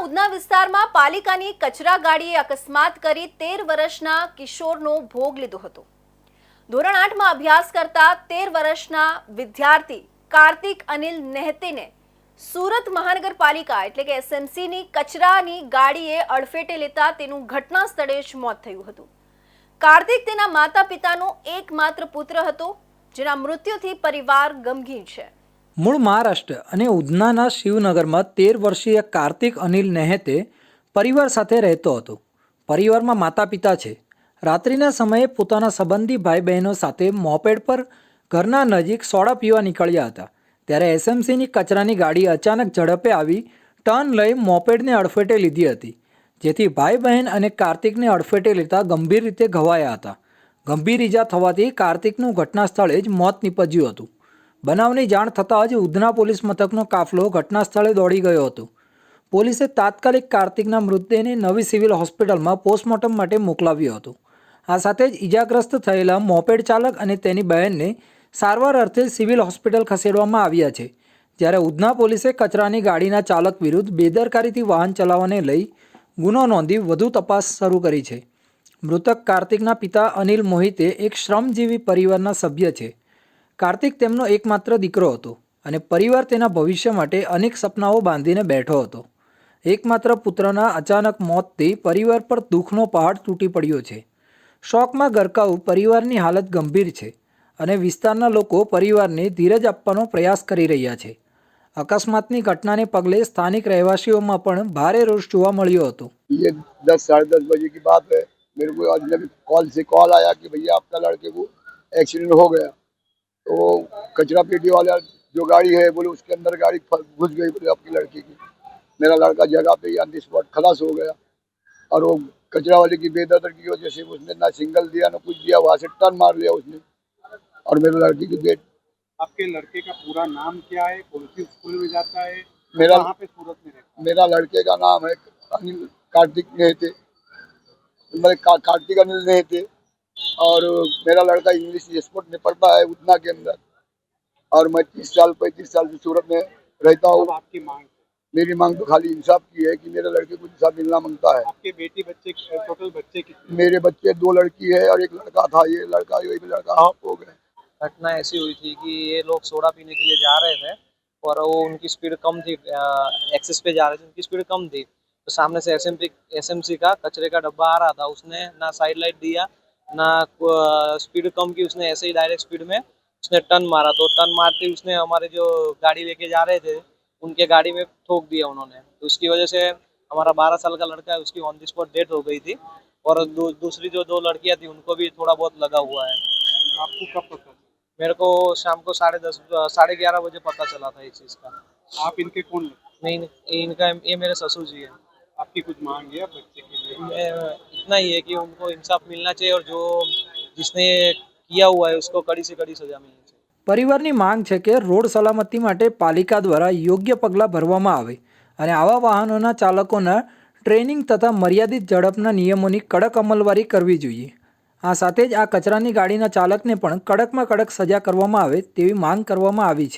ઉધના વિસ્તારમાં પાલિકાની કચરા ગાડીએ અકસ્માત કરી તેર વર્ષના કિશોરનો ભોગ લીધો હતો. ધોરણ આઠમાં અભ્યાસ કરતા તેર વર્ષના વિદ્યાર્થી કાર્તિક અનિલ નેહતીને સુરત મહાનગરપાલિકા એટલે કે એસએમસીની કચરાની ગાડીએ અડફેટે લેતા તેનું ઘટના સ્થળે જ મોત થયું હતું. કાર્તિક તેના માતા પિતાનો એકમાત્ર પુત્ર હતો, જેના મૃત્યુથી પરિવાર ગમગીન છે. મૂળ મહારાષ્ટ્ર અને ઉધનાના શિવનગરમાં તેર વર્ષીય કાર્તિક અનિલ નેહતે પરિવાર સાથે રહેતો હતો. પરિવારમાં માતા પિતા છે. રાત્રિના સમયે પોતાના સંબંધી ભાઈ બહેનો સાથે મોપેડ પર ઘરના નજીક સોડા પીવા નીકળ્યા હતા. ત્યારે એસએમસીની કચરાની ગાડી અચાનક ઝડપે આવી, ટર્ન લઈ મોપેડને અડફેટે લીધી હતી, જેથી ભાઈ બહેન અને કાર્તિકને અડફેટે લેતા ગંભીર રીતે ઘવાયા હતા. ગંભીર ઈજા થવાથી કાર્તિકનું ઘટના સ્થળે જ મોત નીપજ્યું હતું. બનાવની જાણ થતાં જ ઉધના પોલીસ મથકનો કાફલો ઘટના સ્થળે દોડી ગયો હતો. પોલીસે તાત્કાલિક કાર્તિકના મૃતદેહને નવી સિવિલ હોસ્પિટલમાં પોસ્ટમોર્ટમ માટે મોકલાવ્યો હતો. આ સાથે જ ઈજાગ્રસ્ત થયેલા મોપેડ ચાલક અને તેની બહેનને સારવાર અર્થે સિવિલ હોસ્પિટલ ખસેડવામાં આવ્યા છે. જ્યારે ઉધના પોલીસે કચરાની ગાડીના ચાલક વિરુદ્ધ બેદરકારીથી વાહન ચલાવવાને લઈ ગુનો નોંધી વધુ તપાસ શરૂ કરી છે. મૃતક કાર્તિકના પિતા અનિલ મોહિતે એક શ્રમજીવી પરિવારના સભ્ય છે. કાર્તિક તેમનો એકમાત્ર દીકરો હતો અને પરિવાર તેના ભવિષ્ય માટે અનેક સપનાઓ બાંધીને બેઠો હતો એકમાત્ર પુત્રના અચાનક મોતથી પરિવાર પર દુઃખનો પહાડ તૂટી પડ્યો છે શોકમાં ગરકાવ પરિવારની હાલત ગંભીર છે અને વિસ્તારના લોકો પરિવારને ધીરજ આપવાનો પ્રયાસ કરી રહ્યા છે અકસ્માતની ઘટનાને પગલે સ્થાનિક રહેવાસીઓમાં પણ ભારે રોષ જોવા મળ્યો હતો ये दस साढ़े दस बजे की बात है मेरे को आज जब कॉल से कॉल आया कि भैया आपका लड़के को एक्सीडेंट हो गया तो कचरा पेटी वाला जो गाड़ी है बोले उसके अंदर गाड़ी घुस गई बोले आपकी लड़की की। मेरा लड़का जगह पे ऑन दी स्पॉट खलास हो गया। और वो कचरा वाले की बेदर्दी की वजह से उसने ना सिंगल दिया ना कुछ दिया वहाँ से टर्न मार लिया उसने। और मेरे लड़की की डेट आपके लड़के का पूरा नाम क्या है? कौन सी स्कूल में जाता है? मेरा पे सूरत में रहता मेरा लड़के का नाम है अनिल कार्तिक नेहते। मेरे कार्तिक अनिल नेहते। और मेरा लड़का इंग्लिश स्पोर्ट में पढ़ता है उतना के अंदर। और मैं तीस साल पैंतीस साल से सूरत में रहता हूँ। आपकी मांग? मेरी मांग तो खाली इंसाफ की है कि मेरे लड़के को इंसाफ मिलना माँगता है। आपके बेटी बच्चे टोटल बच्चे कितने मेरे बच्चे दो लड़की है और एक लड़का था ये लड़का ये भी लड़का हाफ़ हो गया घटना ऐसी हुई थी कि ये लोग सोडा पीने के लिए जा रहे थे और वो उनकी स्पीड कम थी एक्सेस पे जा रहे थे उनकी स्पीड कम थी। तो सामने से एस एसएमसी का कचरे का डब्बा आ रहा था उसने ना साइड लाइट दिया ना स्पीड कम की उसने ऐसे ही डायरेक्ट स्पीड में उसने टर्न मारा। तो टर्न मारते ही उसने हमारे जो गाड़ी लेके जा रहे थे उनके गाड़ी में ठोक दिया उन्होंने। तो उसकी वजह से हमारा बारह साल का लड़का है उसकी ऑन द स्पॉट डेथ हो गई थी। और दू, दूसरी जो दो लड़कियाँ थी उनको भी थोड़ा बहुत लगा हुआ है। आपको कब पता? मेरे को शाम को साढ़े दस साढ़े ग्यारह बजे पता चला था इस चीज़ का। आप इनके कौन नहीं नहीं, इनका ये मेरे ससुर जी हैं? आपकी कुछ मांग है बच्चे के लिए मैं इतना ही है कि उनको इंसाफ मिलना चाहिए और जो जिसने ये किया हुआ है उसको कड़ी से कड़ी सजा मिलनी चाहिए પરિવારની માંગ છે કે રોડ સલામતી માટે પાલિકા દ્વારા યોગ્ય પગલાં ભરવામાં આવે અને આવા વાહનોના ચાલકોના ટ્રેનિંગ તથા મર્યાદિત ઝડપના નિયમોની કડક અમલવારી કરવી જોઈએ આ સાથે જ આ કચરાની ગાડીના ચાલકને પણ કડકમાં કડક સજા કરવામાં આવે તેવી માંગ કરવામાં આવી છે